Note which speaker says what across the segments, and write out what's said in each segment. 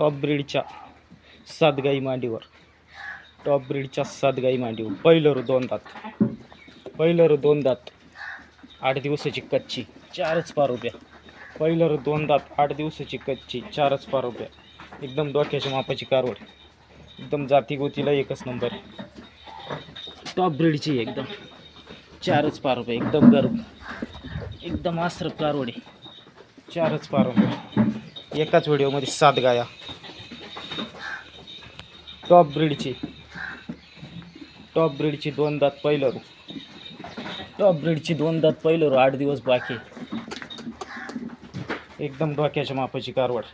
Speaker 1: Top ब्रीडच्या सात गाई मांडीवर. टॉप ब्रीडच्या सात गाई मांडीवर. पहिलं रू दोन दात पहिलं रू दोन दात आठ दिवसाची कच्ची. चारच पार रुपया पहिलं रू दोन दात आठ दिवसाची कच्ची. चारच पार रुपया एकदम डोक्याच्या मापाची कारवड. एकदम जातीगोतीला एकच नंबर टॉप ब्रीडची आहे एकदम. चारच पार रुपये एकदम गरम एकदम आसरप कारवडी चारच पार रुपये एकाच व्हिडिओमध्ये सात गाया. टॉप ब्रीडची. टॉप ब्रीडची दोन दात पहिलं रू टॉप ब्रीडची दोन दात पहिलं आठ दिवस बाकी. एकदम डोक्याच्या मापाची कारवड.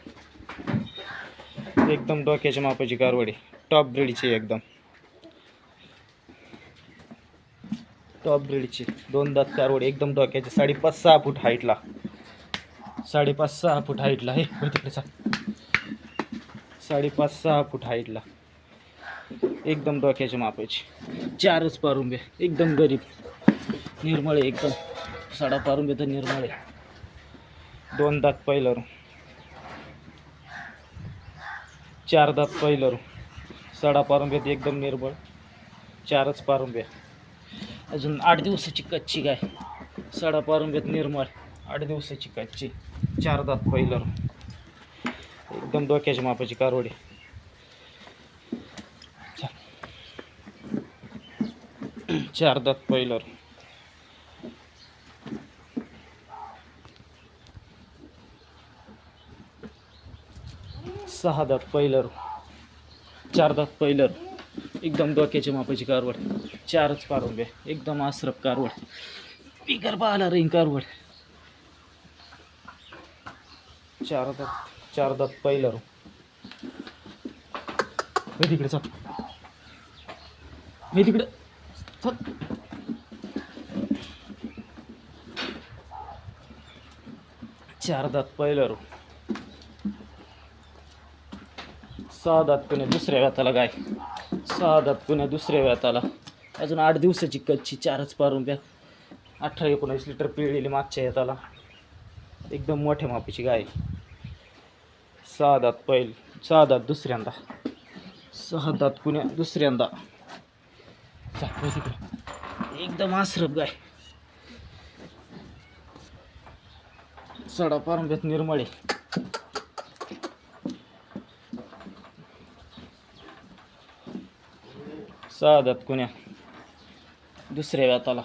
Speaker 1: एकदम डोक्याच्या मापाची कारवड. आहे टॉप ब्रीडची एकदम. टॉप ब्रीडची दोन दात कारवड एकदम डोक्याची. साडेपाच सहा फूट हाईटला. साडेपाच सहा फूट हाईटला. हे तिकडे साडेपाच सहा फूट हाईटला. एकदम डोक्याच्या मापाची चारच पारुंबे एकदम गरीब. निर्मळे एकदम. साडा पारुंबे तर निर्मळे दोन दात पहिलं चार दात पहिलं रू. साडा पारुंब्यात एकदम निर्मळ. चारच पारुंब्या. अजून आठ दिवसाची कच्ची गाय. साडा पारुंब्यात निर्मळ. आठ दिवसाची कच्ची. चार दात पहिलं एकदम डोक्याच्या मापाची कारोडी चार दात पहिलं. सहा दात पहिलं. चार दात पहिलं. एकदम डोक्याच्या मापाची कारवड. चारच पारुंबे एकदम आसरप कारवड. बिगर पाहिला रिंग कारवड. चार दात चार दात पहिलं. मी तिकडे चाल. मी तिकडे. चल चार दात पहिलं रो सहा दात पुण्या दुसऱ्या व्याताला गाय. सहा दात पुण्या दुसऱ्या व्याताला अजून आठ दिवसाची कच्ची चारच पारून द्या अठरा एकोणावीस लिटर पिळलेली मागच्या येताला. एकदम मोठ्या मापाची गाय. सहा दात पहिल. सहा दात दुसऱ्यांदा. सहा दात पुण्या दुसऱ्यांदा. एकदम आसरप गाय. सडा पारुंब्यात निर्मळे. सहा दात कुण्या? दुसऱ्या व्याताला.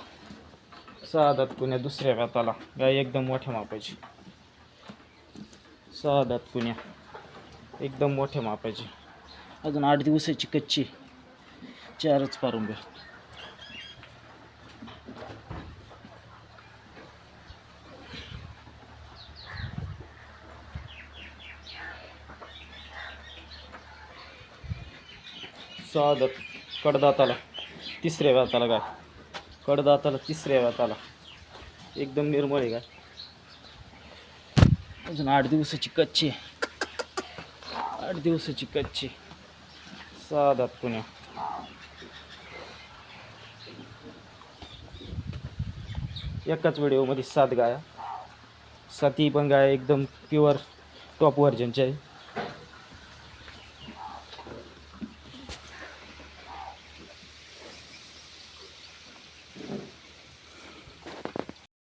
Speaker 1: सहा दात कुण्या? दुसऱ्या व्याताला. गाय एकदम मोठ्या मापाची. सहा दात कुण्या? एकदम मोठ्या मापाची. अजून आठ दिवसाची कच्ची. चारच पारुंब्या सहा दात कडदाताला तिसऱ्या वाताला गाय कडदाताला तिसऱ्या वाताला. एकदम निर्मळ आहे गाय अजून आठ दिवसाची कच्ची आठ दिवसाची कच्ची सहा दात पुण्या एकाच व्हिडिओमध्ये सात गाया. साती पण गाय एकदम प्युअर टॉप व्हर्जनच्या आहे.